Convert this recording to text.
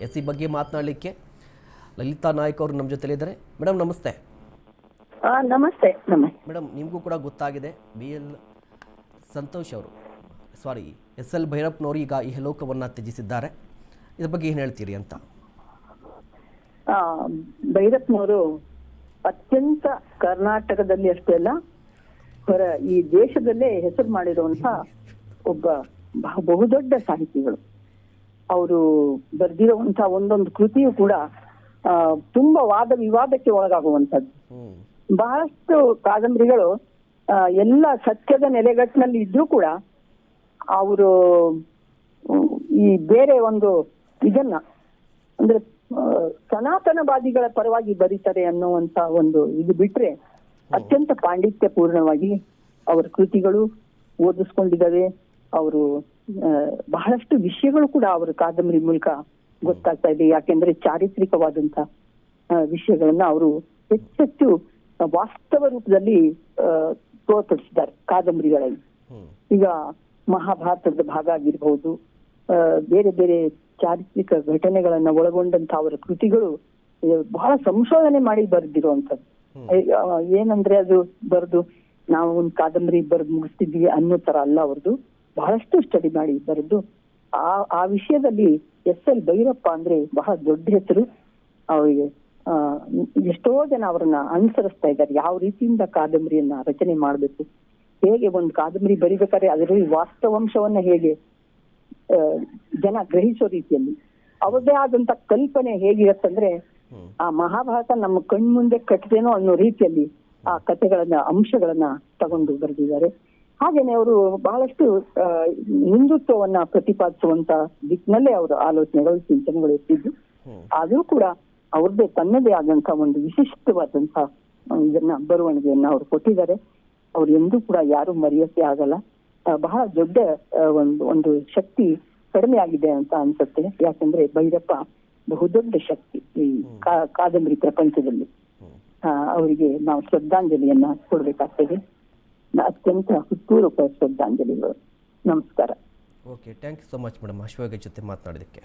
S C ಬಗ್ಗೆ ಮಾತನಾಡಲಿಕ್ಕೆ ಲಲಿತಾ ನಾಯ್ಕ ಅವರು ನಮ್ಮ ಜೊತೆಲಿದ್ದಾರೆ. ಮೇಡಮ್ ನಮಸ್ತೆ. ಆ, ನಮಸ್ತೆ ಮೇಡಮ್ ನಿಮಗೂ ಕೂಡ ಗೊತ್ತಾಗಿದೆ ಬಿ ಎಲ್ ಸಂತೋಷ್ ಅವರು ಸಾರಿ ಎಸ್ ಎಲ್ ಭೈರಪ್ಪನವರು ಈಗ ಈ ಲೋಕವನ್ನು ತ್ಯಜಿಸಿದ್ದಾರೆ. ಇದ್ರ ಬಗ್ಗೆ ಏನು ಹೇಳ್ತೀರಿ ಅಂತ? ಆ, ಭೈರಪ್ಪನವರು ಅತ್ಯಂತ ಕರ್ನಾಟಕದಲ್ಲಿ ಅಷ್ಟೇ ಅಲ್ಲ ಹೊರ ಈ ದೇಶದಲ್ಲೇ ಹೆಸರು ಮಾಡಿರುವಂತಹ ಒಬ್ಬ ಬಹ- ಬಹುದೊಡ್ಡ ಸಾಹಿತಿಗಳು. ಅವರು ಬರೆದಿರುವಂತ ಒಂದೊಂದು ಕೃತಿಯು ಕೂಡ ತುಂಬಾ ವಾದ ವಿವಾದಕ್ಕೆ ಒಳಗಾಗುವಂತದ್ದು ಬಹಳಷ್ಟು ಕಾದಂಬರಿಗಳು ಎಲ್ಲ ಸತ್ಯದ ನೆಲೆಗಟ್ಟಿನಲ್ಲಿ ಇದ್ರೂ ಕೂಡ ಅವರು ಈ ಬೇರೆ ಒಂದು ಇದನ್ನ ಅಂದ್ರೆ ಸನಾತನವಾದಿಗಳ ಪರವಾಗಿ ಬರೀತಾರೆ ಅನ್ನುವಂತ ಒಂದು ಇದು ಬಿಟ್ರೆ ಅತ್ಯಂತ ಪಾಂಡಿತ್ಯಪೂರ್ಣವಾಗಿ ಅವರ ಕೃತಿಗಳು ಓದಿಸ್ಕೊಂಡಿದ್ದಾವೆ. ಅವರು ಬಹಳಷ್ಟು ವಿಷಯಗಳು ಕೂಡ ಅವರ ಕಾದಂಬರಿ ಮೂಲಕ ಗೊತ್ತಾಗ್ತಾ ಇದೆ. ಯಾಕೆಂದ್ರೆ ಚಾರಿತ್ರಿಕವಾದಂತ ವಿಷಯಗಳನ್ನ ಅವರು ಹೆಚ್ಚೆಚ್ಚು ವಾಸ್ತವ ರೂಪದಲ್ಲಿ ತೋರ್ಪಡಿಸಿದ್ದಾರೆ ಕಾದಂಬರಿಗಳಲ್ಲಿ. ಈಗ ಮಹಾಭಾರತದ ಭಾಗ ಆಗಿರ್ಬಹುದು ಬೇರೆ ಬೇರೆ ಚಾರಿತ್ರಿಕ ಘಟನೆಗಳನ್ನ ಒಳಗೊಂಡಂತ ಅವರ ಕೃತಿಗಳು ಬಹಳ ಸಂಶೋಧನೆ ಮಾಡಿ ಬರೆದಿರುವಂತದ್ದು ಏನಂದ್ರೆ ಅದು ಬರೆದು ನಾವು ಒಂದು ಕಾದಂಬರಿ ಬರೆದು ಮುಗಿಸ್ತಿದ್ವಿ ಅನ್ನೋ ತರ ಅಲ್ಲ ಅವ್ರದ್ದು. ಬಹಳಷ್ಟು ಸ್ಟಡಿ ಮಾಡಿ ಬರೆದು ಆ ಆ ವಿಷಯದಲ್ಲಿ ಎಸ್ ಎಲ್ ಭೈರಪ್ಪ ಅಂದ್ರೆ ಬಹಳ ದೊಡ್ಡ ಹೆಸರು. ಅವರಿಗೆ ಆ, ಎಷ್ಟೋ ಜನ ಅವರನ್ನ ಅನುಸರಿಸ್ತಾ ಇದ್ದಾರೆ. ಯಾವ ರೀತಿಯಿಂದ ಕಾದಂಬರಿಯನ್ನ ರಚನೆ ಮಾಡಬೇಕು? ಹೇಗೆ ಒಂದು ಕಾದಂಬರಿ ಬರಿಬೇಕಾದ್ರೆ ಅದರಲ್ಲಿ ವಾಸ್ತವಾಂಶವನ್ನ ಹೇಗೆ ಜನ ಗ್ರಹಿಸೋ ರೀತಿಯಲ್ಲಿ. ಅವರದೇ ಆದಂತ ಕಲ್ಪನೆ ಹೇಗಿರತ್ತಂದ್ರೆ ಆ ಮಹಾಭಾರತ ನಮ್ಮ ಕಣ್ಮುಂದೆ ಕಟ್ಟಿದೇನೋ ಅನ್ನೋ ರೀತಿಯಲ್ಲಿ ಆ ಕಥೆಗಳನ್ನ ಅಂಶಗಳನ್ನ ತಗೊಂಡು ಬರೆದಿದ್ದಾರೆ. ಹಾಗೇನೆ ಅವರು ಬಹಳಷ್ಟು ಹಿಂದುತ್ವವನ್ನ ಪ್ರತಿಪಾದಿಸುವಂತ ದಿಕ್ಕಿನಲ್ಲೇ ಅವರ ಆಲೋಚನೆಗಳು ಚಿಂತನೆಗಳು ಇರ್ತಿದ್ದು ಆದ್ರೂ ಕೂಡ ಅವ್ರದ್ದೇ ತನ್ನದೇ ಆದಂತ ಒಂದು ವಿಶಿಷ್ಟವಾದಂತಹ ಇದನ್ನ ಬರವಣಿಗೆಯನ್ನ ಅವ್ರು ಕೊಟ್ಟಿದ್ದಾರೆ. ಅವ್ರು ಎಂದೂ ಕೂಡ ಯಾರು ಮರೆಯೋಕೆ ಆಗಲ್ಲ. ಬಹಳ ದೊಡ್ಡ ಒಂದು ಒಂದು ಶಕ್ತಿ ಕಡಿಮೆ ಆಗಿದೆ ಅಂತ ಅನ್ಸುತ್ತೆ. ಯಾಕಂದ್ರೆ ಭೈರಪ್ಪ ಬಹುದೊಡ್ಡ ಶಕ್ತಿ ಈ ಕಾದಂಬರಿ ಪ್ರಪಂಚದಲ್ಲಿ. ಅವರಿಗೆ ನಾವು ಶ್ರದ್ಧಾಂಜಲಿಯನ್ನ ಕೊಡ್ಬೇಕಾಗ್ತದೆ. ಅತ್ಯಂತ ಹುತ್ತೂರು ಶ್ರದ್ಧಾಂಜಲಿಗಳು ನಮಸ್ಕಾರ. Okay thank you so much madam ಅಶ್ವಾಗ ಜೊತೆ ಮಾತನಾಡೋದಕ್ಕೆ